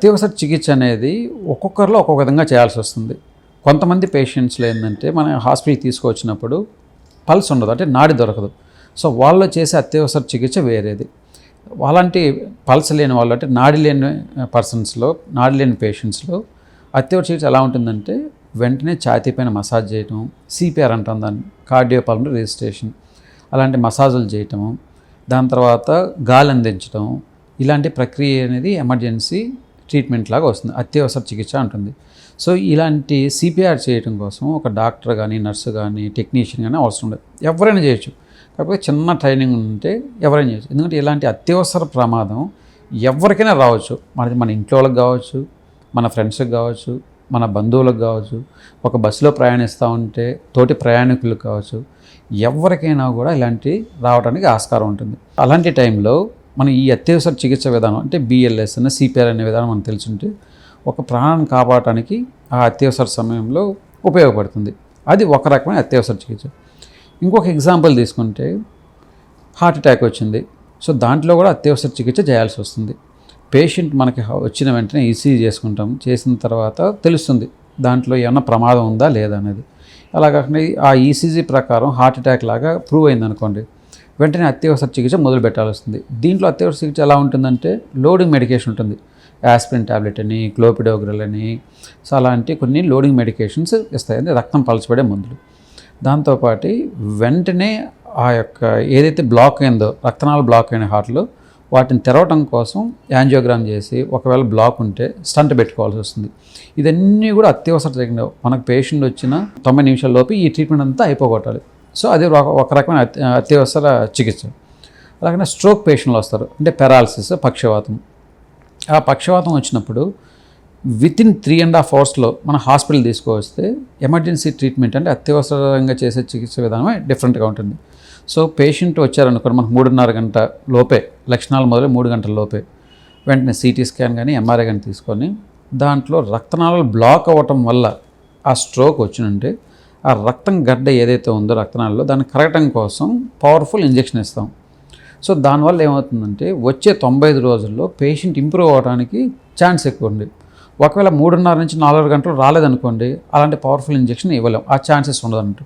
అత్యవసర చికిత్స అనేది ఒక్కొక్కరిలో ఒక్కొక్క విధంగా చేయాల్సి వస్తుంది. కొంతమంది పేషెంట్స్లో ఏంటంటే మనం హాస్పిటల్కి తీసుకొచ్చినప్పుడు పల్స్ ఉండదు అంటే నాడి దొరకదు. సో వాళ్ళు చేసే అత్యవసర చికిత్స వేరేది. అలాంటి పల్స్ లేని వాళ్ళు అంటే నాడి లేని పర్సన్స్లో నాడి లేని పేషెంట్స్లో అత్యవసర చికిత్స ఎలా ఉంటుందంటే వెంటనే ఛాతీ పైన మసాజ్ చేయటం సిపిఆర్ అంటాం దాన్ని కార్డియోపల్మరీ రిజిస్ట్రేషన్ అలాంటి మసాజులు చేయటము దాని తర్వాత గాలి అందించడం ఇలాంటి ప్రక్రియ అనేది ఎమర్జెన్సీ ట్రీట్మెంట్ లాగా వస్తుంది. అత్యవసర చికిత్స అంటుంది. సో ఇలాంటి సిపిఆర్ చేయడం కోసం ఒక డాక్టర్ కానీ నర్సు కానీ టెక్నీషియన్ కానీ అవసరం ఉండదు. ఎవరైనా చేయొచ్చు. కాకపోతే చిన్న ట్రైనింగ్ ఉంటే ఎవరైనా చేయొచ్చు. ఎందుకంటే ఇలాంటి అత్యవసర ప్రమాదం ఎవరికైనా రావచ్చు. మన మన ఇంట్లో వాళ్ళకి కావచ్చు మన ఫ్రెండ్స్కి కావచ్చు మన బంధువులకు కావచ్చు ఒక బస్సులో ప్రయాణిస్తూ ఉంటే తోటి ప్రయాణికులకు కావచ్చు ఎవరికైనా కూడా ఇలాంటి రావడానికి ఆస్కారం ఉంటుంది. అలాంటి టైంలో మనం ఈ అత్యవసర చికిత్స విధానం అంటే బిఎల్ఎస్ అన్న సిపిఆర్ అనే విధానం మనకు తెలుసుంటే ఒక ప్రాణాన్ని కాపాడటానికి ఆ అత్యవసర సమయంలో ఉపయోగపడుతుంది. అది ఒక రకమైన అత్యవసర చికిత్స. ఇంకొక ఎగ్జాంపుల్ తీసుకుంటే హార్ట్ అటాక్ వచ్చింది. సో దాంట్లో కూడా అత్యవసర చికిత్స చేయాల్సి వస్తుంది. పేషెంట్ మనకి వచ్చిన వెంటనే ఈసీజీ చేసుకుంటాం. చేసిన తర్వాత తెలుస్తుంది దాంట్లో ఏమన్నా ప్రమాదం ఉందా లేదా అనేది. అలా కాకుండా ఈ- ఆ ఈసీజీ ప్రకారం హార్ట్ అటాక్ లాగా ప్రూవ్ అయింది అనుకోండి వెంటనే అత్యవసర చికిత్స మొదలు పెట్టాల్సి వస్తుంది దీంట్లో అత్యవసర చికిత్స ఎలా ఉంటుందంటే లోడింగ్ మెడికేషన్ ఉంటుంది. యాస్పిరిన్ టాబ్లెట్ అని క్లోపిడోగ్రల్ అని సో అలాంటి కొన్ని లోడింగ్ మెడికేషన్స్ ఇస్తాయి. అంటే రక్తం పలచబడే మందులు. దాంతోపాటు వెంటనే ఆ యొక్క ఏదైతే బ్లాక్ అయిందో రక్తనాలు బ్లాక్ అయిన హార్ట్లో వాటిని తెరవటం కోసం యాంజియోగ్రామ్ చేసి ఒకవేళ బ్లాక్ ఉంటే స్టంట్ పెట్టుకోవాల్సి వస్తుంది. ఇదన్నీ కూడా అత్యవసర తగిన మనకు పేషెంట్ వచ్చిన తొంభై నిమిషాల లోపు ఈ ట్రీట్మెంట్ అంతా అయిపోగొట్టాలి. సో అది ఒక ఒక రకమైన అత్యవసర చికిత్స. అలాగే స్ట్రోక్ పేషెంట్లు వస్తారు. అంటే పెరాలసిస్ పక్షవాతం. ఆ పక్షవాతం వచ్చినప్పుడు with in three and half అవర్స్లో మన హాస్పిటల్ తీసుకువస్తే ఎమర్జెన్సీ ట్రీట్మెంట్ అంటే అత్యవసరంగా చేసే చికిత్స విధానమే డిఫరెంట్గా ఉంటుంది. సో పేషెంట్ వచ్చారనుకోండి మనకు మూడున్నర గంట లోపే లక్షణాలు మొదలు మూడు గంటల లోపే. వెంటనే సిటీ స్కాన్ కానీ ఎంఆర్ఐ కానీ తీసుకొని దాంట్లో రక్తనాళాలు బ్లాక్ అవ్వటం వల్ల ఆ స్ట్రోక్ వచ్చినంటే ఆ రక్తం గడ్డ ఏదైతే ఉందో రక్తనాళాల్లో దాన్ని కరగటం కోసం పవర్ఫుల్ ఇంజెక్షన్ ఇస్తాం. సో దానివల్ల ఏమవుతుందంటే వచ్చే తొంభై ఐదు రోజుల్లో పేషెంట్ ఇంప్రూవ్ అవ్వడానికి ఛాన్స్ ఎక్కువ ఉంది. ఒకవేళ మూడున్నర నుంచి నాలుగు గంటలు రాలేదనుకోండి అలాంటి పవర్ఫుల్ ఇంజెక్షన్ ఇవ్వలేం. ఆ ఛాన్సెస్ ఉండదంట.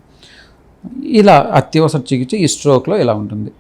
ఇలా అత్యవసర చికిత్స ఈ స్ట్రోక్లో ఇలా ఉంటుంది.